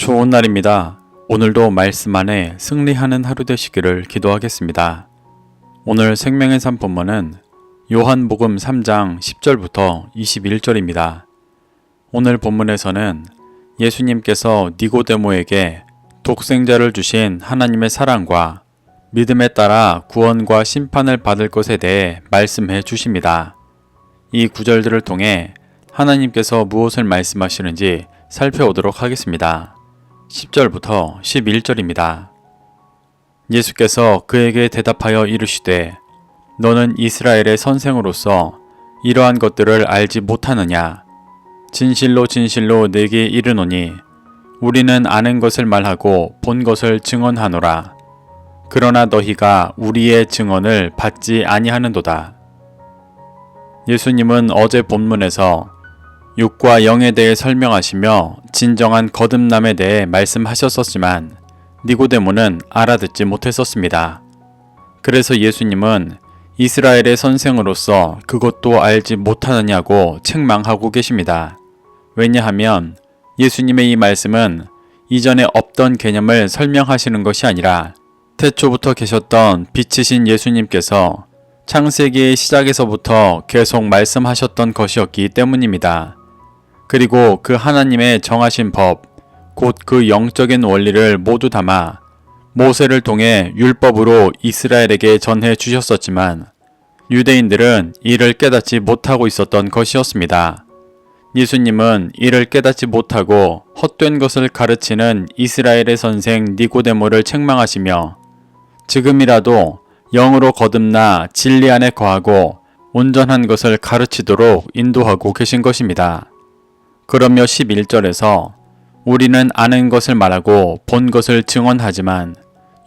좋은 날입니다. 오늘도 말씀 안에 승리하는 하루 되시기를 기도하겠습니다. 오늘 생명의 삶 본문은 요한복음 3장 10절부터 21절입니다. 오늘 본문에서는 예수님께서 니고데모에게 독생자를 주신 하나님의 사랑과 믿음에 따라 구원과 심판을 받을 것에 대해 말씀해 주십니다. 이 구절들을 통해 하나님께서 무엇을 말씀하시는지 살펴보도록 하겠습니다. 10절부터 11절입니다. 예수께서 그에게 대답하여 이르시되 너는 이스라엘의 선생으로서 이러한 것들을 알지 못하느냐? 진실로 진실로 내게 이르노니 우리는 아는 것을 말하고 본 것을 증언하노라. 그러나 너희가 우리의 증언을 받지 아니하는도다. 예수님은 어제 본문에서 육과 영에 대해 설명하시며 진정한 거듭남에 대해 말씀하셨었지만 니고데모는 알아듣지 못했었습니다. 그래서 예수님은 이스라엘의 선생으로서 그것도 알지 못하느냐고 책망하고 계십니다. 왜냐하면 예수님의 이 말씀은 이전에 없던 개념을 설명하시는 것이 아니라 태초부터 계셨던 빛이신 예수님께서 창세기의 시작에서부터 계속 말씀하셨던 것이었기 때문입니다. 그리고 그 하나님의 정하신 법, 곧 그 영적인 원리를 모두 담아 모세를 통해 율법으로 이스라엘에게 전해 주셨었지만 유대인들은 이를 깨닫지 못하고 있었던 것이었습니다. 예수님은 이를 깨닫지 못하고 헛된 것을 가르치는 이스라엘의 선생 니고데모를 책망하시며 지금이라도 영으로 거듭나 진리 안에 거하고 온전한 것을 가르치도록 인도하고 계신 것입니다. 그러며 11절에서 우리는 아는 것을 말하고 본 것을 증언하지만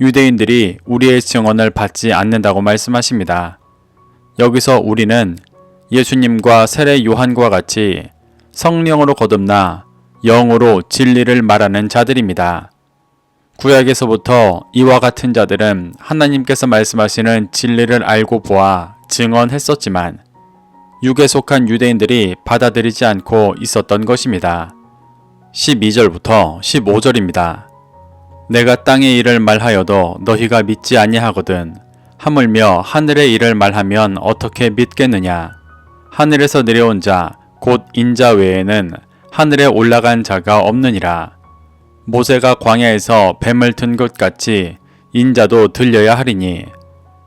유대인들이 우리의 증언을 받지 않는다고 말씀하십니다. 여기서 우리는 예수님과 세례 요한과 같이 성령으로 거듭나 영으로 진리를 말하는 자들입니다. 구약에서부터 이와 같은 자들은 하나님께서 말씀하시는 진리를 알고 보아 증언했었지만 육에 속한 유대인들이 받아들이지 않고 있었던 것입니다. 12절부터 15절입니다. 내가 땅의 일을 말하여도 너희가 믿지 아니하거든 하물며 하늘의 일을 말하면 어떻게 믿겠느냐 하늘에서 내려온 자 곧 인자 외에는 하늘에 올라간 자가 없느니라 모세가 광야에서 뱀을 든 것 같이 인자도 들려야 하리니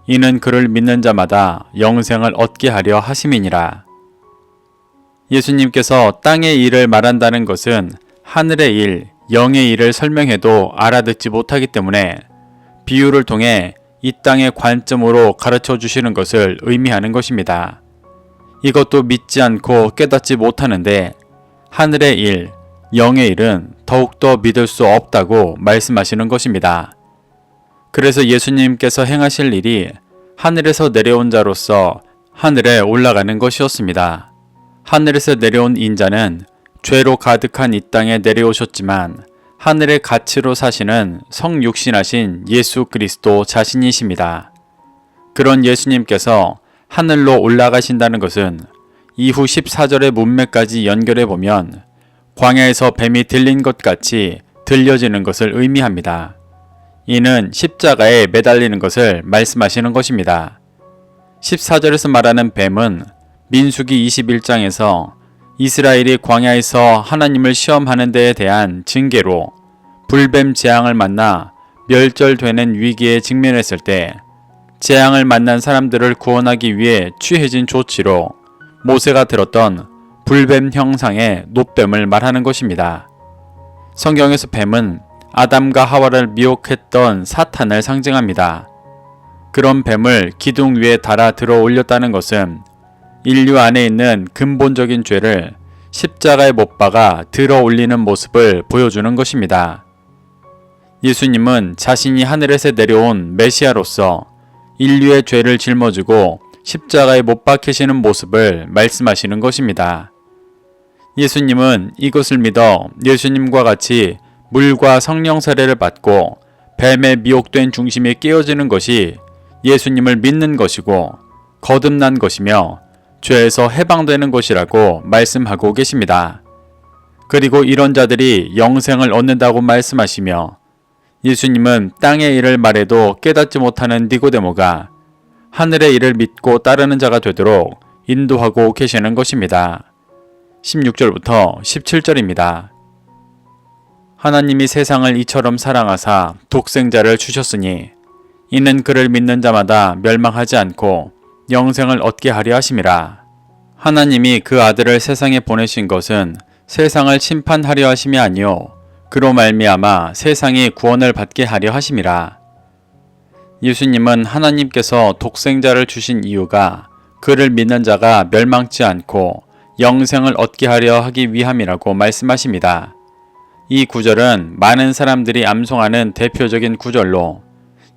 이는 그를 믿는 자마다 영생을 얻게 하려 하심이니라. 예수님께서 땅의 일을 말한다는 것은 하늘의 일, 영의 일을 설명해도 알아듣지 못하기 때문에 비유를 통해 이 땅의 관점으로 가르쳐 주시는 것을 의미하는 것입니다. 이것도 믿지 않고 깨닫지 못하는데 하늘의 일, 영의 일은 더욱더 믿을 수 없다고 말씀하시는 것입니다. 그래서 예수님께서 행하실 일이 하늘에서 내려온 자로서 하늘에 올라가는 것이었습니다. 하늘에서 내려온 인자는 죄로 가득한 이 땅에 내려오셨지만 하늘의 가치로 사시는 성육신하신 예수 그리스도 자신이십니다. 그런 예수님께서 하늘로 올라가신다는 것은 이후 14절의 문맥까지 연결해 보면 광야에서 뱀이 들린 것 같이 들려지는 것을 의미합니다. 이는 십자가에 매달리는 것을 말씀하시는 것입니다. 14절에서 말하는 뱀은 민수기 21장에서 이스라엘이 광야에서 하나님을 시험하는 데에 대한 징계로 불뱀 재앙을 만나 멸절되는 위기에 직면했을 때 재앙을 만난 사람들을 구원하기 위해 취해진 조치로 모세가 들었던 불뱀 형상의 노뱀을 말하는 것입니다. 성경에서 뱀은 아담과 하와를 미혹했던 사탄을 상징합니다. 그런 뱀을 기둥 위에 달아 들어 올렸다는 것은 인류 안에 있는 근본적인 죄를 십자가에 못 박아 들어 올리는 모습을 보여주는 것입니다. 예수님은 자신이 하늘에서 내려온 메시아로서 인류의 죄를 짊어지고 십자가에 못 박히시는 모습을 말씀하시는 것입니다. 예수님은 이것을 믿어 예수님과 같이 물과 성령 세례를 받고 뱀에 미혹된 중심이 깨어지는 것이 예수님을 믿는 것이고 거듭난 것이며 죄에서 해방되는 것이라고 말씀하고 계십니다. 그리고 이런 자들이 영생을 얻는다고 말씀하시며 예수님은 땅의 일을 말해도 깨닫지 못하는 니고데모가 하늘의 일을 믿고 따르는 자가 되도록 인도하고 계시는 것입니다. 16절부터 17절입니다. 하나님이 세상을 이처럼 사랑하사 독생자를 주셨으니 이는 그를 믿는 자마다 멸망하지 않고 영생을 얻게 하려 하심이라. 하나님이 그 아들을 세상에 보내신 것은 세상을 심판하려 하심이 아니요 그로 말미암아 세상이 구원을 받게 하려 하심이라. 예수님은 하나님께서 독생자를 주신 이유가 그를 믿는 자가 멸망치 않고 영생을 얻게 하려 하기 위함이라고 말씀하십니다. 이 구절은 많은 사람들이 암송하는 대표적인 구절로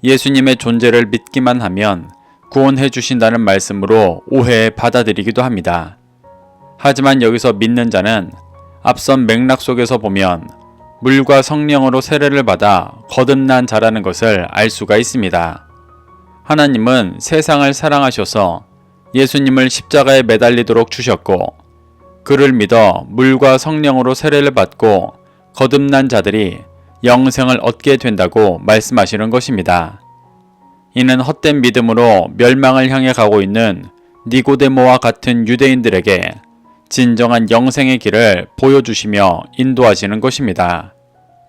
예수님의 존재를 믿기만 하면 구원해 주신다는 말씀으로 오해에 받아들이기도 합니다. 하지만 여기서 믿는 자는 앞선 맥락 속에서 보면 물과 성령으로 세례를 받아 거듭난 자라는 것을 알 수가 있습니다. 하나님은 세상을 사랑하셔서 예수님을 십자가에 매달리도록 주셨고 그를 믿어 물과 성령으로 세례를 받고 거듭난 자들이 영생을 얻게 된다고 말씀하시는 것입니다. 이는 헛된 믿음으로 멸망을 향해 가고 있는 니고데모와 같은 유대인들에게 진정한 영생의 길을 보여주시며 인도하시는 것입니다.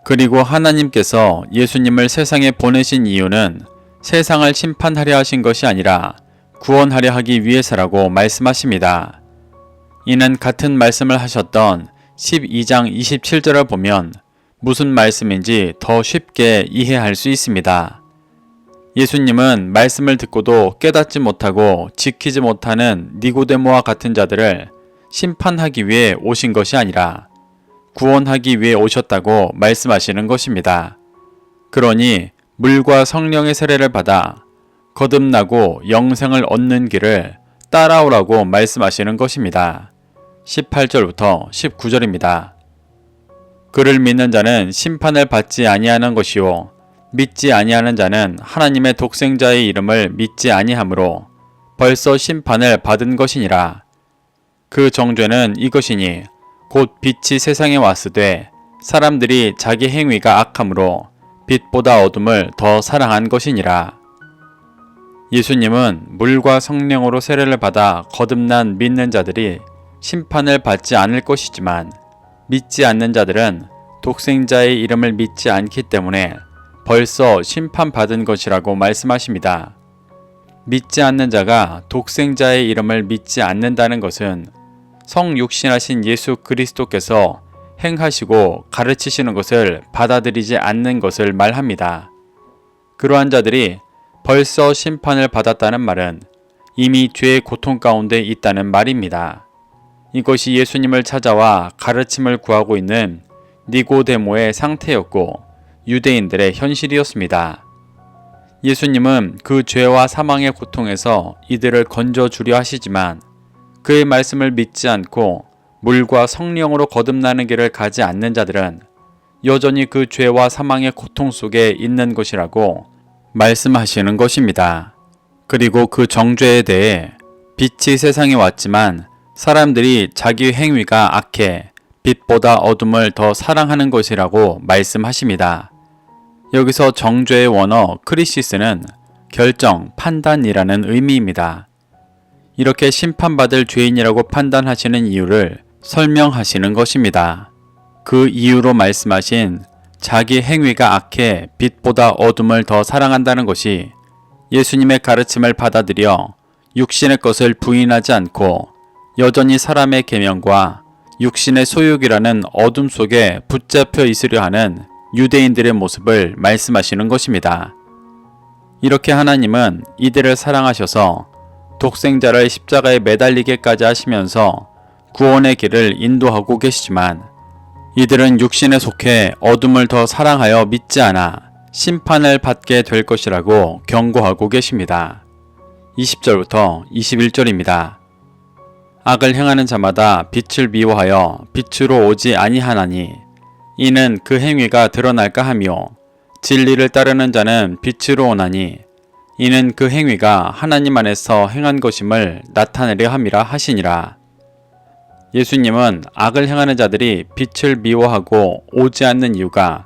그리고 하나님께서 예수님을 세상에 보내신 이유는 세상을 심판하려 하신 것이 아니라 구원하려 하기 위해서라고 말씀하십니다. 이는 같은 말씀을 하셨던 12장 27절을 보면 무슨 말씀인지 더 쉽게 이해할 수 있습니다. 예수님은 말씀을 듣고도 깨닫지 못하고 지키지 못하는 니고데모와 같은 자들을 심판하기 위해 오신 것이 아니라 구원하기 위해 오셨다고 말씀하시는 것입니다. 그러니 물과 성령의 세례를 받아 거듭나고 영생을 얻는 길을 따라오라고 말씀하시는 것입니다. 18절부터 19절입니다. 그를 믿는 자는 심판을 받지 아니하는 것이요 믿지 아니하는 자는 하나님의 독생자의 이름을 믿지 아니하므로 벌써 심판을 받은 것이니라. 그 정죄는 이것이니 곧 빛이 세상에 왔으되 사람들이 자기 행위가 악함으로 빛보다 어둠을 더 사랑한 것이니라. 예수님은 물과 성령으로 세례를 받아 거듭난 믿는 자들이 심판을 받지 않을 것이지만 믿지 않는 자들은 독생자의 이름을 믿지 않기 때문에 벌써 심판받은 것이라고 말씀하십니다. 믿지 않는 자가 독생자의 이름을 믿지 않는다는 것은 성육신하신 예수 그리스도께서 행하시고 가르치시는 것을 받아들이지 않는 것을 말합니다. 그러한 자들이 벌써 심판을 받았다는 말은 이미 죄의 고통 가운데 있다는 말입니다. 이것이 예수님을 찾아와 가르침을 구하고 있는 니고데모의 상태였고 유대인들의 현실이었습니다. 예수님은 그 죄와 사망의 고통에서 이들을 건져주려 하시지만 그의 말씀을 믿지 않고 물과 성령으로 거듭나는 길을 가지 않는 자들은 여전히 그 죄와 사망의 고통 속에 있는 것이라고 말씀하시는 것입니다. 그리고 그 정죄에 대해 빛이 세상에 왔지만 사람들이 자기 행위가 악해 빛보다 어둠을 더 사랑하는 것이라고 말씀하십니다. 여기서 정죄의 원어 크리시스는 결정, 판단이라는 의미입니다. 이렇게 심판받을 죄인이라고 판단하시는 이유를 설명하시는 것입니다. 그 이유로 말씀하신 자기 행위가 악해 빛보다 어둠을 더 사랑한다는 것이 예수님의 가르침을 받아들여 육신의 것을 부인하지 않고 여전히 사람의 계명과 육신의 소욕이라는 어둠 속에 붙잡혀 있으려 하는 유대인들의 모습을 말씀하시는 것입니다. 이렇게 하나님은 이들을 사랑하셔서 독생자를 십자가에 매달리게까지 하시면서 구원의 길을 인도하고 계시지만 이들은 육신에 속해 어둠을 더 사랑하여 믿지 않아 심판을 받게 될 것이라고 경고하고 계십니다. 20절부터 21절입니다. 악을 행하는 자마다 빛을 미워하여 빛으로 오지 아니하나니 이는 그 행위가 드러날까 하며 진리를 따르는 자는 빛으로 오나니 이는 그 행위가 하나님 안에서 행한 것임을 나타내려 함이라 하시니라. 예수님은 악을 행하는 자들이 빛을 미워하고 오지 않는 이유가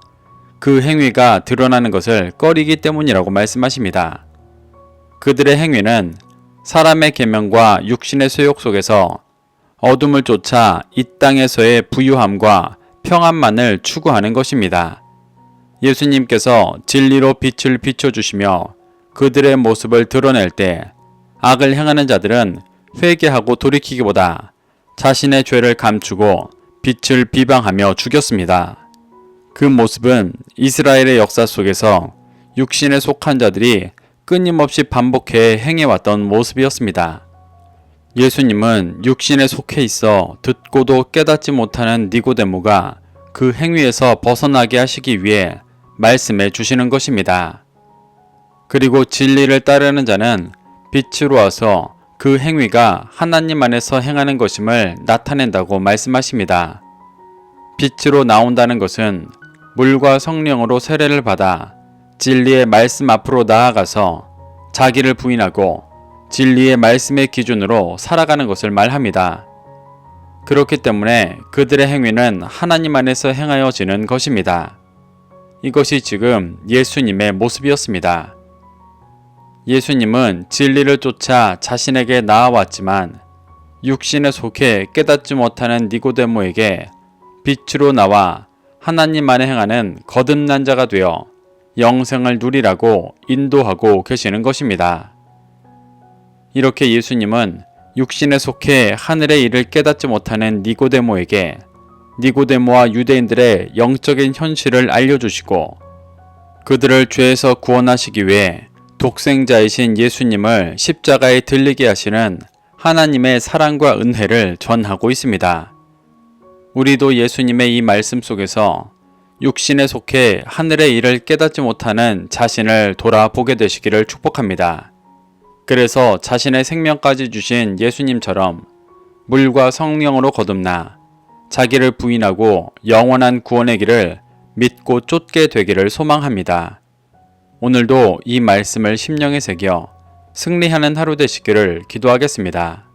그 행위가 드러나는 것을 꺼리기 때문이라고 말씀하십니다. 그들의 행위는 사람의 계명과 육신의 소욕 속에서 어둠을 쫓아 이 땅에서의 부유함과 평안만을 추구하는 것입니다. 예수님께서 진리로 빛을 비춰주시며 그들의 모습을 드러낼 때 악을 행하는 자들은 회개하고 돌이키기보다 자신의 죄를 감추고 빛을 비방하며 죽였습니다. 그 모습은 이스라엘의 역사 속에서 육신에 속한 자들이 끊임없이 반복해 행해왔던 모습이었습니다. 예수님은 육신에 속해 있어 듣고도 깨닫지 못하는 니고데모가 그 행위에서 벗어나게 하시기 위해 말씀해 주시는 것입니다. 그리고 진리를 따르는 자는 빛으로 와서 그 행위가 하나님 안에서 행하는 것임을 나타낸다고 말씀하십니다. 빛으로 나온다는 것은 물과 성령으로 세례를 받아 진리의 말씀 앞으로 나아가서 자기를 부인하고 진리의 말씀의 기준으로 살아가는 것을 말합니다. 그렇기 때문에 그들의 행위는 하나님 안에서 행하여지는 것입니다. 이것이 지금 예수님의 모습이었습니다. 예수님은 진리를 쫓아 자신에게 나아왔지만 육신에 속해 깨닫지 못하는 니고데모에게 빛으로 나와 하나님 안에 행하는 거듭난 자가 되어 영생을 누리라고 인도하고 계시는 것입니다. 이렇게 예수님은 육신에 속해 하늘의 일을 깨닫지 못하는 니고데모에게 니고데모와 유대인들의 영적인 현실을 알려주시고 그들을 죄에서 구원하시기 위해 독생자이신 예수님을 십자가에 들리게 하시는 하나님의 사랑과 은혜를 전하고 있습니다. 우리도 예수님의 이 말씀 속에서 육신에 속해 하늘의 일을 깨닫지 못하는 자신을 돌아보게 되시기를 축복합니다. 그래서 자신의 생명까지 주신 예수님처럼 물과 성령으로 거듭나 자기를 부인하고 영원한 구원의 길을 믿고 쫓게 되기를 소망합니다. 오늘도 이 말씀을 심령에 새겨 승리하는 하루 되시기를 기도하겠습니다.